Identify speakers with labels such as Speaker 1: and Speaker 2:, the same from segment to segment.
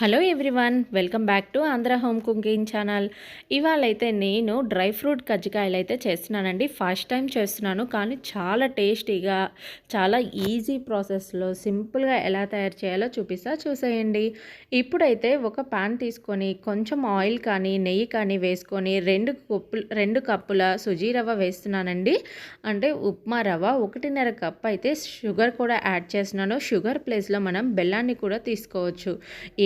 Speaker 1: Hello everyone welcome back to Andhra home cooking channel. ఇవాళ అయితే నేను డ్రై ఫ్రూట్ కజ్జికాయలు అయితే చేస్తున్నానండి. ఫస్ట్ టైం చేస్తున్నాను కానీ చాలా టేస్టీగా చాలా ఈజీ ప్రాసెస్లో సింపుల్గా ఎలా తయారు చేయాలో చూపిస్తా చూసేయండి. ఇప్పుడైతే ఒక పాన్ తీసుకొని కొంచెం ఆయిల్ కానీ నెయ్యి కానీ వేసుకొని రెండు కప్పులు రెండు కప్పుల సుజీ రవ్వ వేస్తున్నానండి. అంటే ఉప్మా రవ్వ ఒకటిన్నర కప్ అయితే షుగర్ కూడా యాడ్ చేస్తున్నాను. షుగర్ ప్లేస్లో మనం బెల్లాన్ని కూడా తీసుకోవచ్చు.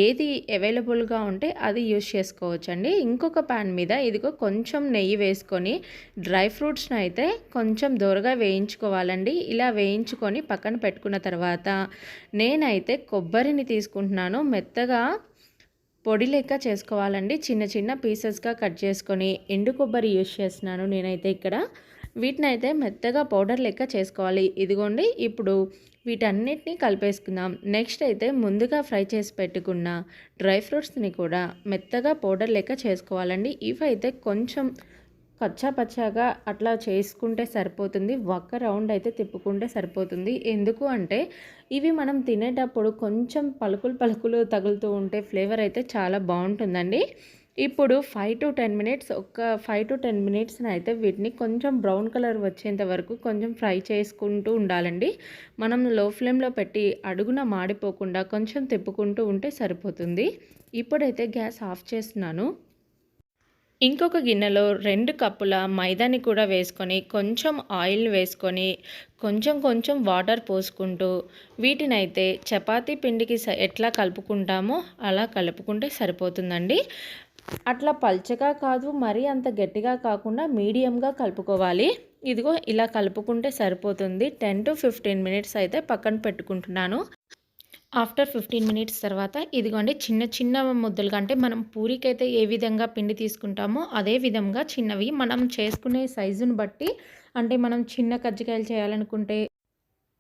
Speaker 1: ఏది అవైలబుల్గా ఉంటే అది యూస్ చేసుకోవచ్చండి. ఇంకొక ప్యాన్ మీద ఇదిగో కొంచెం నెయ్యి వేసుకొని డ్రై ఫ్రూట్స్ని అయితే కొంచెం దూరగా వేయించుకోవాలండి. ఇలా వేయించుకొని పక్కన పెట్టుకున్న తర్వాత నేనైతే కొబ్బరిని తీసుకుంటున్నాను. మెత్తగా పొడి లెక్క చేసుకోవాలండి. చిన్న చిన్న పీసెస్గా కట్ చేసుకొని ఎండు కొబ్బరి యూస్ చేస్తున్నాను నేనైతే ఇక్కడ. వీటిని అయితే మెత్తగా పౌడర్ లెక్క చేసుకోవాలి. ఇదిగోండి ఇప్పుడు వీటన్నిటిని కలిపేసుకుందాం. నెక్స్ట్ అయితే ముందుగా ఫ్రై చేసి పెట్టుకున్న డ్రై ఫ్రూట్స్ని కూడా మెత్తగా పౌడర్ లెక్క చేసుకోవాలండి. ఇవి అయితే కొంచెం కచ్చా పచ్చాగా అట్లా చేసుకుంటే సరిపోతుంది. ఒక్క రౌండ్ అయితే తిప్పుకుంటే సరిపోతుంది. ఎందుకు అంటే ఇవి మనం తినేటప్పుడు కొంచెం పలుకులు పలుకులు తగులుతూ ఉంటే ఫ్లేవర్ అయితే చాలా బాగుంటుందండి. ఇప్పుడు ఫైవ్ టు టెన్ మినిట్స్ ఒక ఫైవ్ టు టెన్ మినిట్స్ని అయితే వీటిని కొంచెం బ్రౌన్ కలర్ వచ్చేంత వరకు కొంచెం ఫ్రై చేసుకుంటూ ఉండాలండి. మనం లో ఫ్లేమ్లో పెట్టి అడుగున మాడిపోకుండా కొంచెం తిప్పుకుంటూ ఉంటే సరిపోతుంది. ఇప్పుడైతే గ్యాస్ ఆఫ్ చేస్తున్నాను. ఇంకొక గిన్నెలో రెండు కప్పుల మైదాని కూడా వేసుకొని కొంచెం ఆయిల్ వేసుకొని కొంచెం కొంచెం వాటర్ పోసుకుంటూ వీటినైతే చపాతీ పిండికి ఎట్లా కలుపుకుంటామో అలా కలుపుకుంటే సరిపోతుందండి. అట్లా పల్చగా కాదు మరీ అంత గట్టిగా కాకుండా మీడియంగా కలుపుకోవాలి. ఇదిగో ఇలా కలుపుకుంటే సరిపోతుంది. టెన్ టు ఫిఫ్టీన్ మినిట్స్ అయితే పక్కన పెట్టుకుంటున్నాను. ఆఫ్టర్ ఫిఫ్టీన్ మినిట్స్ తర్వాత ఇదిగోండి చిన్న చిన్న ముద్దలుగా కంటే మనం పూరికైతే ఏ విధంగా పిండి తీసుకుంటామో అదే విధంగా చిన్నవి మనం చేసుకునే సైజుని బట్టి అంటే మనం చిన్న కజ్జికాయలు చేయాలనుకుంటే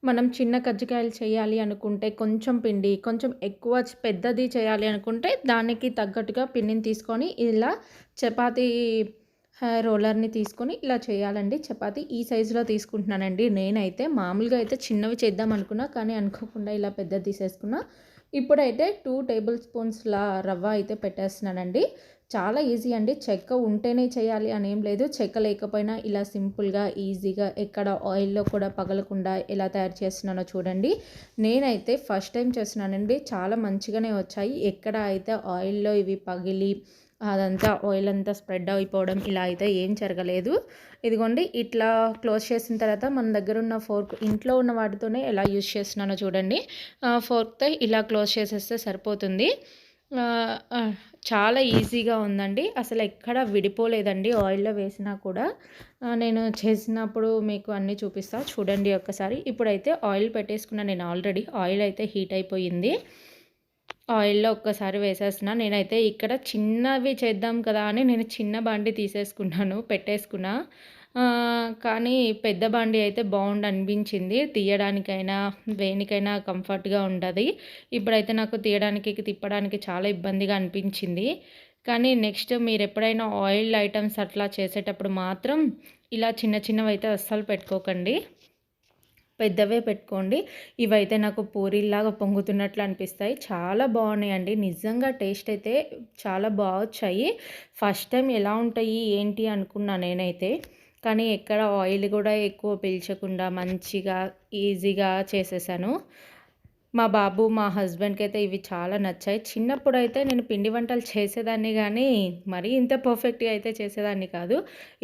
Speaker 1: మనం చిన్న కజ్జికాయలు చేయాలి అనుకుంటే కొంచెం పిండి కొంచెం ఎక్కువ పెద్దది చేయాలి అనుకుంటే దానికి తగ్గట్టుగా పిండిని తీసుకొని ఇలా చపాతీ రోలర్ని తీసుకొని ఇలా చేయాలండి. చపాతి ఈ సైజులో తీసుకుంటున్నానండి. నేనైతే మామూలుగా అయితే చిన్నవి చేద్దాం అనుకున్నా కానీ అనుకోకుండా ఇలా పెద్దది తీసేసుకున్నా. ఇప్పుడైతే టూ టేబుల్ స్పూన్స్ల రవ్వ అయితే పెట్టేస్తున్నానండి. చాలా ఈజీ అండి. చెక్క ఉంటేనే చేయాలి అని ఏం లేదు. చెక్క లేకపోయినా ఇలా సింపుల్గా ఈజీగా ఎక్కడ ఆయిల్లో కూడా పగలకుండా ఎలా తయారు చేస్తున్నానో చూడండి. నేనైతే ఫస్ట్ టైం చేస్తున్నానండి. చాలా మంచిగానే వచ్చాయి. ఎక్కడ అయితే ఆయిల్లో ఇవి పగిలి అదంతా ఆయిల్ అంతా స్ప్రెడ్ అయిపోవడం ఇలా అయితే ఏం జరగలేదు. ఇదిగోండి ఇట్లా క్లోజ్ చేసిన తర్వాత మన దగ్గర ఉన్న ఫోర్క్ ఇంట్లో ఉన్న వాటితోనే ఎలా యూజ్ చేస్తున్నానో చూడండి. ఫోర్క్తో ఇలా క్లోజ్ చేసేస్తే సరిపోతుంది. చాలా ఈజీగా ఉందండి. అసలు ఎక్కడ విడిపోలేదండి ఆయిల్లో వేసినా కూడా. నేను చేసినప్పుడు మీకు అన్నీ చూపిస్తా. చూడండి ఒక్కసారి. ఇప్పుడైతే ఆయిల్ పెట్టేసుకున్నా నేను ఆల్రెడీ. ఆయిల్ అయితే హీట్ అయిపోయింది. ఆయిల్లో ఒక్కసారి వేసేసిన నేనైతే ఇక్కడ చిన్నవి చేద్దాం కదా అని నేను చిన్న బండి తీసేసుకున్నాను పెట్టేసుకున్నా. కానీ పెద్ద బండి అయితే బాగుండు అనిపించింది తీయడానికైనా దేనికైనా కంఫర్ట్గా ఉంటుంది. ఇప్పుడైతే నాకు తీయడానికి తిప్పడానికి చాలా ఇబ్బందిగా అనిపించింది. కానీ నెక్స్ట్ మీరు ఎప్పుడైనా ఆయిల్ ఐటమ్స్ అట్లా చేసేటప్పుడు మాత్రం ఇలా చిన్న చిన్నవి అయితే అస్సలు పెట్టుకోకండి. పెద్దవే పెట్టుకోండి. ఇవైతే నాకు పూరీలాగా పొంగుతున్నట్లు అనిపిస్తాయి. చాలా బాగున్నాయండి. నిజంగా టేస్ట్ అయితే చాలా బాగా వచ్చాయి ఫస్ట్ టైం ఎలా ఉంటాయి ఏంటి అనుకున్నా నేనైతే. కానీ ఎక్కడ ఆయిల్ కూడా ఎక్కువ పీల్చకుండా మంచిగా ఈజీగా చేసేసాను. మా బాబు మా హస్బెండ్కి అయితే ఇవి చాలా నచ్చాయి. చిన్నప్పుడు అయితే నేను పిండి వంటలు చేసేదాన్ని కానీ మరీ ఇంత పర్ఫెక్ట్గా అయితే చేసేదాన్ని కాదు.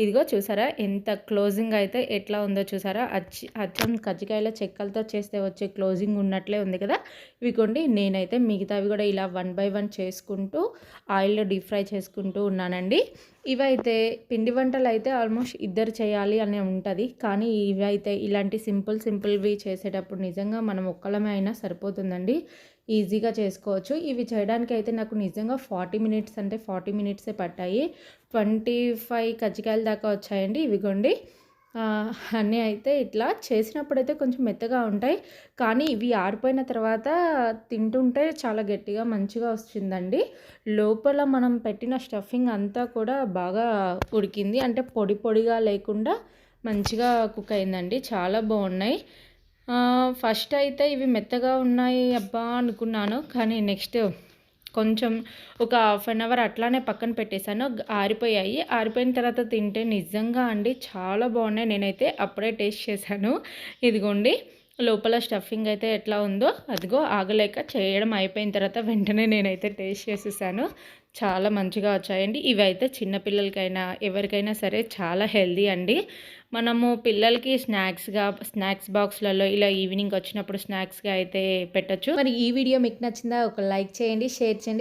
Speaker 1: ఇదిగో చూసారా ఎంత క్లోజింగ్ అయితే ఎట్లా ఉందో చూసారా? అచ్చి అచ్చం కజ్జికాయల చెక్కలతో చేస్తే వచ్చే క్లోజింగ్ ఉన్నట్లే ఉంది కదా? ఇవిగోండి నేనైతే మిగతావి కూడా ఇలా వన్ బై వన్ చేసుకుంటూ ఆయిల్లో డీప్ ఫ్రై చేసుకుంటూ ఉన్నానండి. ఇవైతే పిండి వంటలు అయితే ఆల్మోస్ట్ ఇద్దరు చేయాలి అని ఉంటుంది. కానీ ఇవైతే ఇలాంటి సింపుల్ సింపుల్వి చేసేటప్పుడు నిజంగా మనం ఒక్కలమే అయినా సరిపోతుందండి. ఈజీగా చేసుకోవచ్చు. ఇవి చేయడానికి అయితే నాకు నిజంగా ఫార్టీ మినిట్స్ అంటే ఫార్టీ మినిట్సే పట్టాయి. ట్వంటీ ఫైవ్ కజ్జికాయల దాకా వచ్చాయండి ఇవిగోండి. అన్నీ అయితే ఇట్లా చేసినప్పుడైతే కొంచెం మెత్తగా ఉంటాయి. కానీ ఇవి ఆరిపోయిన తర్వాత తింటుంటే చాలా గట్టిగా మంచిగా వచ్చిందండి లోపల మనం పెట్టిన స్టఫింగ్ అంతా కూడా బాగా ఉడికింది. అంటే పొడి పొడిగా లేకుండా మంచిగా కుక్ అయిందండి. చాలా బాగున్నాయి. ఫస్ట్ అయితే ఇవి మెత్తగా ఉన్నాయి అబ్బా అనుకున్నాను కానీ నెక్స్ట్ కొంచెం ఒక హాఫ్ అన్ అవర్ అట్లానే పక్కన పెట్టేశాను ఆరిపోయాయి. ఆరిపోయిన తర్వాత తింటే నిజంగా అండి చాలా బాగున్నాయి. నేనైతే అప్పుడే టేస్ట్ చేశాను. ఇదిగోండి లోపల స్టఫింగ్ అయితే ఎట్లా ఉందో అదిగో ఆగలేక చేయడం అయిపోయిన తర్వాత వెంటనే నేనైతే టేస్ట్ చేసేసాను. చాలా మంచిగా వచ్చాయండి. ఇవి అయితే చిన్నపిల్లలకైనా ఎవరికైనా సరే చాలా హెల్దీ అండి. మనము పిల్లలకి స్నాక్స్గా స్నాక్స్ బాక్స్లలో ఇలా ఈవినింగ్ వచ్చినప్పుడు స్నాక్స్గా అయితే పెట్టచ్చు.
Speaker 2: మరి ఈ వీడియో మీకు నచ్చిందా ఒక లైక్ చేయండి షేర్ చేయండి.